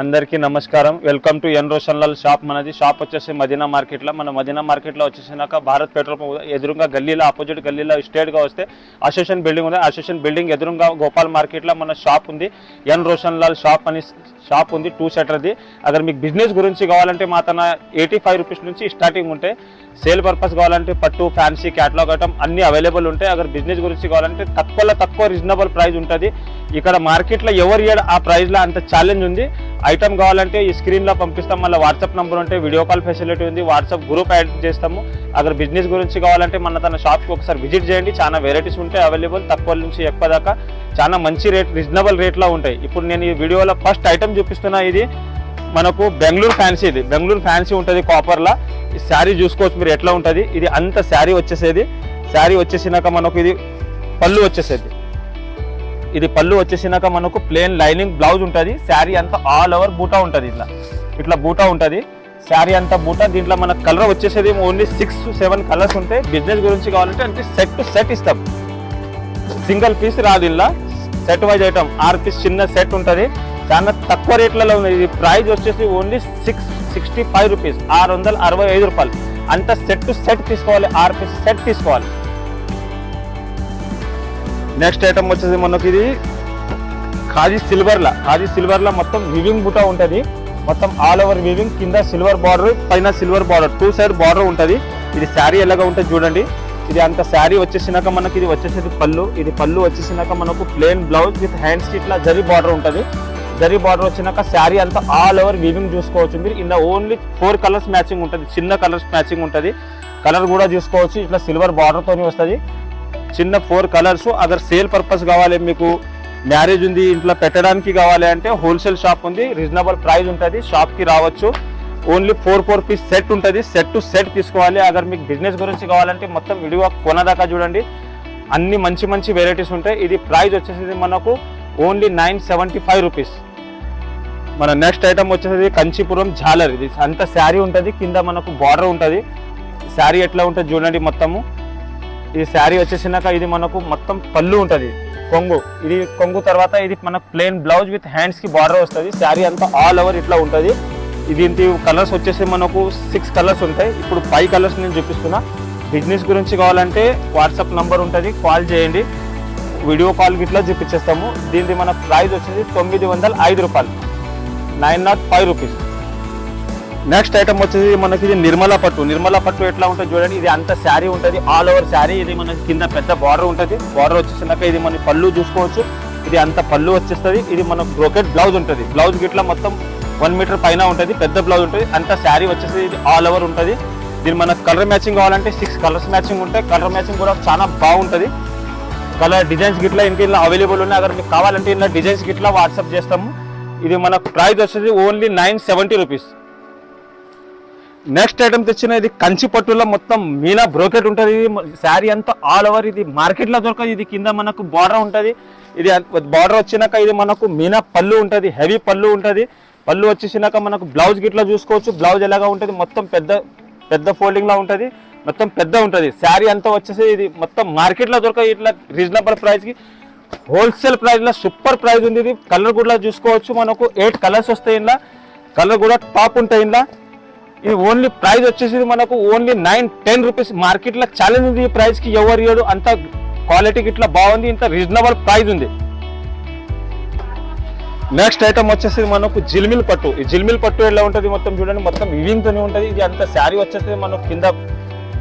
అందరికీ నమస్కారం. Welcome to N Roshanlal shop మనది. షాప్ వచ్చేసి మదీనా మార్కెట్లో. మన మదీనా మార్కెట్లో వచ్చేసినాక భారత్ పెట్రోల్ పంప్ ఎదురుగా గల్లీలో ఆపోజిట్ గల్లీలో స్ట్రేట్గా వస్తే అసోసియేషన్ బిల్డింగ్ ఉంది. అసోసియేషన్ బిల్డింగ్ ఎదురుగా గోపాల్ మార్కెట్లో మన షాప్ ఉంది. ఎన్ రోషన్లాల్ షాప్ అని షాప్ ఉంది. టూ సెటర్ది అక్కడ మీకు బిజినెస్ గురించి కావాలంటే మా తన ఎయిటీ ఫైవ్ రూపీస్ నుంచి స్టార్టింగ్ ఉంటే సేల్ పర్పస్ కావాలంటే పట్టు ఫ్యాన్సీ క్యాటలాగ్ ఐటమ్ అన్నీ అవైలబుల్ ఉంటాయి. అక్కడ బిజినెస్ గురించి కావాలంటే తక్కువలో తక్కువ రీజనబుల్ ప్రైస్ ఉంటుంది. ఇక్కడ మార్కెట్లో ఎవరు ఆ ప్రైస్లో అంత ఛాలెంజ్ ఉంది. ఐటమ్ కావాలంటే ఈ స్క్రీన్లో పంపిస్తాం. మళ్ళీ వాట్సాప్ నెంబర్ ఉంటే వీడియో కాల్ ఫెసిలిటీ ఉంది. వాట్సాప్ గ్రూప్ యాడ్ చేస్తాము. అక్కడ బిజినెస్ గురించి కావాలంటే మన తన షాప్కి ఒకసారి విజిట్ చేయండి. చాలా వెరైటీస్ ఉంటాయి అవైలబుల్ తక్కువ నుంచి ఎక్కువ దాకా చాలా మంచి రేట్ రీజనబుల్ రేట్లో ఉంటాయి. ఇప్పుడు నేను ఈ వీడియోలో ఫస్ట్ ఐటమ్ చూపిస్తున్నా ఇది. మనకు బెంగళూరు ఫ్యాన్సీ ఇది. బెంగళూరు ఫ్యాన్సీ ఉంటుంది కాపర్లా ఈ శారీ చూసుకోవచ్చు మీరు ఎట్లా ఉంటుంది. ఇది అంత శారీ వచ్చేసేది. శారీ వచ్చేసినాక మనకు ఇది పళ్ళు వచ్చేసేది. ఇది పళ్ళు వచ్చేసినాక మనకు ప్లేన్ లైనింగ్ బ్లౌజ్ ఉంటుంది. శారీ అంతా ఆల్ ఓవర్ బూటా ఉంటుంది ఇట్లా. ఇట్లా బూటా ఉంటుంది. శారీ అంతా బూటా దీంట్లో మన కలర్ వచ్చేసేది ఓన్లీ సిక్స్ సెవెన్ కలర్స్ ఉంటాయి బిజినెస్ గురించి కావాలంటే అంటే సెట్ టు సెట్ ఇస్తాం. సింగిల్ పీస్ రాదు ఇలా సెట్ వైజ్ ఐటమ్ ఆరు పీస్ చిన్న సెట్ ఉంటుంది. చాలా తక్కువ రేట్లలో ఉంది. ఇది ప్రైజ్ వచ్చేసి only six sixty five rupees ఆరు వందల అరవై ఐదు రూపాయలు. అంత సెట్ టు సెట్ తీసుకోవాలి. ఆరు పీస్ సెట్ తీసుకోవాలి. నెక్స్ట్ ఐటమ్ వచ్చేసి మనకి ఇది ఖాజీ సిల్వర్లా ఖాజీ సిల్వర్లా మొత్తం వివింగ్ బుటా ఉంటుంది. మొత్తం ఆల్ ఓవర్ వివింగ్ కింద సిల్వర్ బార్డర్ పైన silver border two side border ఉంటుంది. ఇది శారీ ఎలాగా ఉంటుంది చూడండి. ఇది అంత శారీ వచ్చేసినాక మనకి ఇది వచ్చేసేది పళ్ళు. ఇది పళ్ళు వచ్చేసినాక మనకు ప్లేన్ బ్లౌజ్ విత్ హ్యాండ్స్ ఇట్లా జరీ బార్డర్ ఉంటుంది. జరీ బార్డర్ వచ్చినాక శారీ అంతా ఆల్ ఓవర్ వీవింగ్ చూసుకోవచ్చు మీరు. ఇలా ఓన్లీ ఫోర్ కలర్స్ మ్యాచింగ్ ఉంటుంది. చిన్న కలర్స్ మ్యాచింగ్ ఉంటుంది. కలర్ కూడా చూసుకోవచ్చు. ఇట్లా సిల్వర్ బార్డర్తోనే వస్తుంది. చిన్న four colours other sale purpose కావాలి మీకు. మ్యారేజ్ ఉంది ఇంట్లో పెట్టడానికి కావాలి అంటే హోల్సేల్ షాప్ ఉంది రీజనబుల్ ప్రైస్ ఉంటుంది షాప్కి రావచ్చు. Only four four piece set ఉంటుంది సెట్ టు సెట్ తీసుకోవాలి. అగర్ మీకు బిజినెస్ గురించి కావాలంటే మొత్తం విడిగా కొనదాకా చూడండి. అన్ని మంచి మంచి వెరైటీస్ ఉంటాయి. ఇది ప్రైస్ వచ్చేసి మనకు only nine seventy five rupees. మన నెక్స్ట్ ఐటమ్ వచ్చేసి కంచీపురం జాలర్ ఇది అంత శారీ ఉంటుంది కింద మనకు బార్డర్ ఉంటుంది. శారీ ఎట్లా ఉంటుంది చూడండి మొత్తము. ఈ శారీ వచ్చేసినాక ఇది మనకు మొత్తం పళ్ళు ఉంటుంది కొంగు. ఇది కొంగు తర్వాత ఇది మనకు ప్లెయిన్ బ్లౌజ్ విత్ హ్యాండ్స్కి బార్డర్ వస్తుంది. శారీ అంతా ఆల్ ఓవర్ ఇట్లా ఉంటుంది. దీనికి కలర్స్ వచ్చేసి మనకు సిక్స్ కలర్స్ ఉంటాయి. ఇప్పుడు ఫైవ్ కలర్స్ నేను చూపిస్తున్నా. బిజినెస్ గురించి కావాలంటే వాట్సాప్ నంబర్ ఉంటుంది. కాల్ చేయండి. వీడియో కాల్ ఇట్లా చూపించేస్తాము. దీనిది మన ప్రైస్ వచ్చేసి తొమ్మిది వందల ఐదు రూపాయలు. Nine nought five rupees next item వచ్చేసి మనకి ఇది నిర్మల పట్టు. నిర్మల పట్టు ఎట్లా ఉంటుంది చూడండి. ఇది అంత శారీ ఉంటుంది. All over sari. ఇది మనకి కింద పెద్ద బార్డర్ ఉంటుంది. బార్డర్ వచ్చేసినాక ఇది మన పళ్ళు చూసుకోవచ్చు. ఇది అంత పళ్ళు వచ్చేస్తుంది. ఇది మన బ్రోకెట్ బ్లౌజ్ ఉంటుంది. బ్లౌజ్ గిట్లా మొత్తం వన్ మీటర్ పైన ఉంటుంది. పెద్ద బ్లౌజ్ ఉంటుంది. అంత శారీ వచ్చేసి ఇది ఆల్ ఓవర్ ఉంటుంది. దీని మనకు కలర్ మ్యాచింగ్ కావాలంటే సిక్స్ కలర్స్ మ్యాచింగ్ ఉంటాయి. కలర్ మ్యాచింగ్ కూడా చాలా బాగుంటుంది. కలర్ డిజైన్స్ గిట్లా ఇంకా ఇలా అవైలబుల్ ఉన్నాయి. అక్కడ మీకు కావాలంటే ఇలా డిజైన్స్ గిట్లా వాట్సాప్ చేస్తాము. ఇది మన ప్రైస్ వచ్చేది only nine seventy rupees next item తెచ్చిన ఇది కంచి పట్టులో మొత్తం మీనా బ్రోకెట్ ఉంటుంది. ఇది శారీ అంతా ఆల్ ఓవర్ ఇది మార్కెట్లో దొరకదు. ఇది కింద మనకు బార్డర్ ఉంటుంది. ఇది బార్డర్ వచ్చినాక ఇది మనకు మీనా పళ్ళు ఉంటుంది. హెవీ పళ్ళు ఉంటుంది. పళ్ళు వచ్చేసినాక మనకు బ్లౌజ్ గిట్లా చూసుకోవచ్చు. బ్లౌజ్ ఎలాగా ఉంటుంది? మొత్తం పెద్ద పెద్ద ఫోల్డింగ్లా ఉంటుంది. మొత్తం పెద్ద ఉంటుంది. శారీ అంతా వచ్చేసి ఇది మొత్తం మార్కెట్లో దొరకదు. ఇట్లా రీజనబుల్ ప్రైస్కి హోల్సేల్ ప్రైస్లో సూపర్ ప్రైస్ ఉంది. ఇది. కలర్ కూడా చూసుకోవచ్చు. మనకు ఎయిట్ కలర్స్ వస్తాయి ఇందులో. కలర్ కూడా టాప్ ఉంటాయి ఇందులో. ఇది ఓన్లీ ప్రైస్ వచ్చేసి మనకు ఓన్లీ నైన్ టెన్ రూపీస్ మార్కెట్లో ఛాలెంజ్ ఉంది ఈ ప్రైస్కి ఎవరు ఇయ్యడు అంత క్వాలిటీకి ఇట్లా బాగుంది ఇంత రీజనబుల్ ప్రైస్ ఉంది. నెక్స్ట్ ఐటమ్ వచ్చేసి మనకు జిల్మిల్ పట్టు. ఈ జిల్మిల్ పట్టు ఎలా ఉంటుంది మొత్తం చూడండి మొత్తం వివింగ్ ఉంటుంది. ఇది అంత శారీ వచ్చేసి మనకు కింద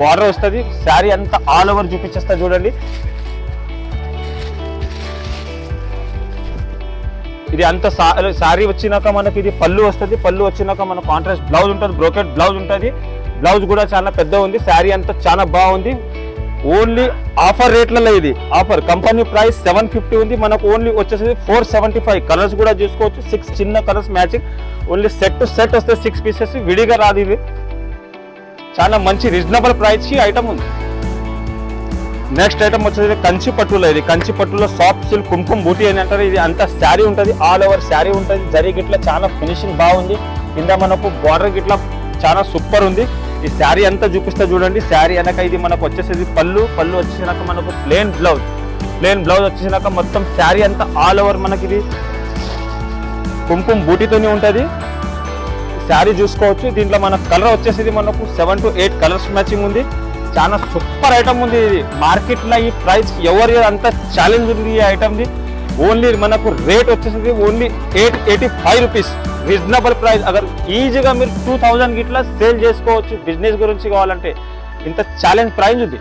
బార్డర్ వస్తుంది. శారీ అంతా ఆల్ ఓవర్ చూపించేస్తా చూడండి. ఇది అంత శారీ వచ్చినాక మనకి ఇది పళ్ళు వస్తుంది పళ్ళు వచ్చినాక మన కాంట్రాస్ట్ బ్లౌజ్ ఉంటుంది బ్రోకెట్ బ్లౌజ్ ఉంటుంది. బ్లౌజ్ కూడా చాలా పెద్ద ఉంది శారీ అంతా చాలా బాగుంది. ఓన్లీ ఆఫర్ రేట్లలో ఇది offer company price seven fifty ఉంది మనకు ఓన్లీ వచ్చేసి ఫోర్ సెవెంటీ ఫైవ్ కలర్స్ కూడా చూసుకోవచ్చు సిక్స్ చిన్న colours matching only set to set వస్తే సిక్స్ పీసెస్ విడిగా రాదు ఇది చాలా మంచి రీజనబుల్ ప్రైస్కి ఐటమ్ ఉంది. నెక్స్ట్ ఐటమ్ వచ్చేసి కంచి పట్టులో ఇది. కంచి పట్టులో సాఫ్ట్ సిల్క్ కుంకుమ బూటీ అని అంటారు. ఇది అంతా శారీ ఉంటుంది. ఆల్ ఓవర్ శారీ ఉంటుంది. జరీ గిట్ల చాలా ఫినిషింగ్ బాగుంది. కింద మనకు బార్డర్ గిట్ల చాలా సూపర్ ఉంది. ఈ శారీ అంతా చూపిస్తా చూడండి. శారీ వెనక ఇది మనకు వచ్చేసేది పళ్ళు. పళ్ళు వచ్చేసినాక మనకు ప్లేన్ బ్లౌజ్ ప్లేన్ బ్లౌజ్ వచ్చేసినాక మొత్తం శారీ అంతా ఆల్ ఓవర్ మనకి ఇది. కుంకుమ బూటీతోనే ఉంటుంది. శారీ చూసుకోవచ్చు. దీంట్లో మన కలర్ వచ్చేసి మనకు seven to eight colours matching ఉంది. చాలా సూపర్ ఐటమ్ ఉంది ఇది. మార్కెట్లో ఈ ప్రైస్ ఎవరి అంత ఛాలెంజ్ ఉంది ఈ ఐటమ్ది ఓన్లీ మనకు రేట్ వచ్చేసింది only eight eighty five rupees reasonable price agar ఈజీగా మీరు టూ థౌజండ్ గిట్లా సేల్ చేసుకోవచ్చు బిజినెస్ గురించి కావాలంటే. ఇంత ఛాలెంజ్ ప్రైస్ ఉంది.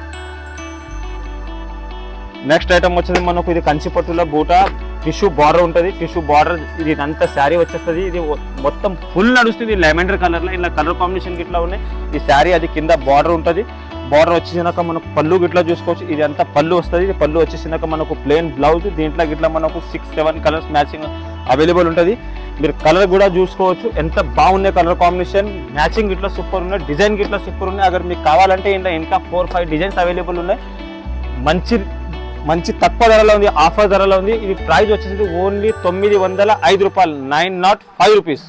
నెక్స్ట్ ఐటమ్ వచ్చింది మనకు ఇది కంచిపట్టుల బూట. టిష్యూ బార్డర్ ఉంటుంది టిష్యూ బార్డర్ ఇది అంతా శారీ వచ్చేస్తుంది. ఇది మొత్తం ఫుల్ నడుస్తుంది లెమెండర్ కలర్లో ఇలా కలర్ కాంబినేషన్ ఇట్లా ఉన్నాయి. ఈ శారీ అది కింద బార్డర్ ఉంటుంది. బార్డర్ వచ్చేసినాక మనకు పళ్ళు గిట్లా చూసుకోవచ్చు. ఇది అంతా పళ్ళు వస్తుంది. ఇది పళ్ళు వచ్చేసినాక మనకు ప్లెయిన్ బ్లౌజ్ దీంట్లో గిట్లా మనకు six seven colours matching available ఉంటుంది. మీరు కలర్ కూడా చూసుకోవచ్చు. ఎంత బాగున్నాయి కలర్ కాంబినేషన్. మ్యాచింగ్ గిట్లా సూపర్ ఉన్నాయి. డిజైన్ గిట్లా సూపర్ ఉన్నాయి. అగర్ మీకు కావాలంటే ఇంట్లో ఇంకా ఫోర్ ఫైవ్ డిజైన్స్ అవైలబుల్ ఉన్నాయి. మంచి మంచి తక్కువ ధరలో ఉంది ఆఫర్ ధరలో ఉంది. ఇది ప్రైస్ వచ్చేసి ఓన్లీ తొమ్మిది వందల ఐదు రూపాయలు nine nought five rupees.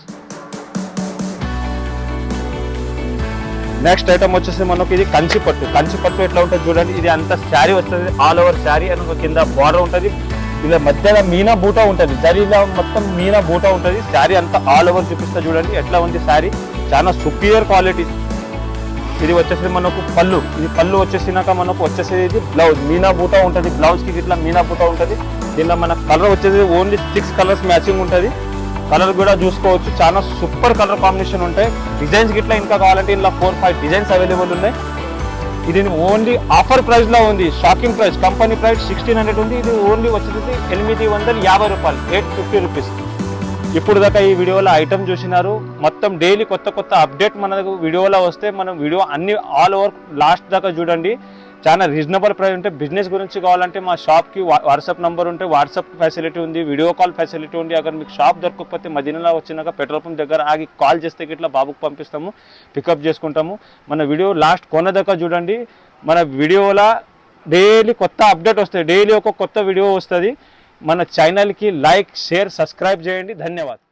Next item వచ్చేసి మనకు ఇది కంచి పట్టు. కంచి పట్టు ఎట్లా ఉంటుంది చూడండి. ఇది అంత శారీ వస్తుంది ఆల్ ఓవర్ శారీ అని ఒక కింద బార్డర్ ఉంటుంది. ఇలా మధ్యలో మీనా బూట ఉంటుంది. జరీలో మొత్తం మీనా బూట ఉంటుంది. శారీ అంతా ఆల్ ఓవర్ చూపిస్తా చూడండి. ఎట్లా ఉంది శారీ? చాలా సుపీరియర్ క్వాలిటీ. ఇది వచ్చేసి మనకు పళ్ళు. ఇది పళ్ళు వచ్చేసినాక మనకు వచ్చేసేది ఇది బ్లౌజ్ మీనా బూట ఉంటుంది. బ్లౌజ్కి ఇట్లా మీనా బూట ఉంటుంది. దీనిలో మన కలర్ వచ్చేసి ఓన్లీ సిక్స్ కలర్స్ మ్యాచింగ్ ఉంటుంది. కలర్ కూడా చూసుకోవచ్చు. చాలా సూపర్ కలర్ కాంబినేషన్ ఉంటాయి. డిజైన్స్ గిట్లా ఇంకా కావాలంటే ఇలా ఫోర్ ఫైవ్ డిజైన్స్ అవైలబుల్ ఉన్నాయి. ఇది ఓన్లీ ఆఫర్ ప్రైస్లో ఉంది. Shocking price company price sixteen hundred ఉంది. ఇది ఓన్లీ వచ్చేసి ఎనిమిది వందల యాభై రూపాయలు. ఎయిట్ ఫిఫ్టీ రూపీస్ ఇప్పుడు దాకా ఈ వీడియోలో ఐటమ్ చూసినారు. మొత్తం డైలీ కొత్త కొత్త అప్డేట్ మనకు వీడియోలో వస్తే మనం వీడియో అన్ని ఆల్ ఓవర్ లాస్ట్ దాకా చూడండి. చాలా రీజనబుల్ ప్రైస్ ఉంటే బిజినెస్ గురించి కావాలంటే మా షాప్కి వాట్సాప్ నెంబర్ ఉంటే వాట్సాప్ ఫెసిలిటీ ఉంది వీడియో కాల్ ఫెసిలిటీ ఉంది. అక్కడ మీకు షాప్ దొరకకపోతే మదీనలో వచ్చినాక పెట్రోల్ పంప్ దగ్గర ఆగి కాల్ చేస్తే ఇట్లా బాబుకు పంపిస్తాము పికప్ చేసుకుంటాము. మన వీడియో లాస్ట్ కొన్న దాకా చూడండి. మన వీడియోలో డైలీ కొత్త అప్డేట్ వస్తాయి. డైలీ ఒక కొత్త వీడియో వస్తుంది. మన ఛానల్కి లైక్ షేర్ సబ్స్క్రైబ్ చేయండి. ధన్యవాదాలు.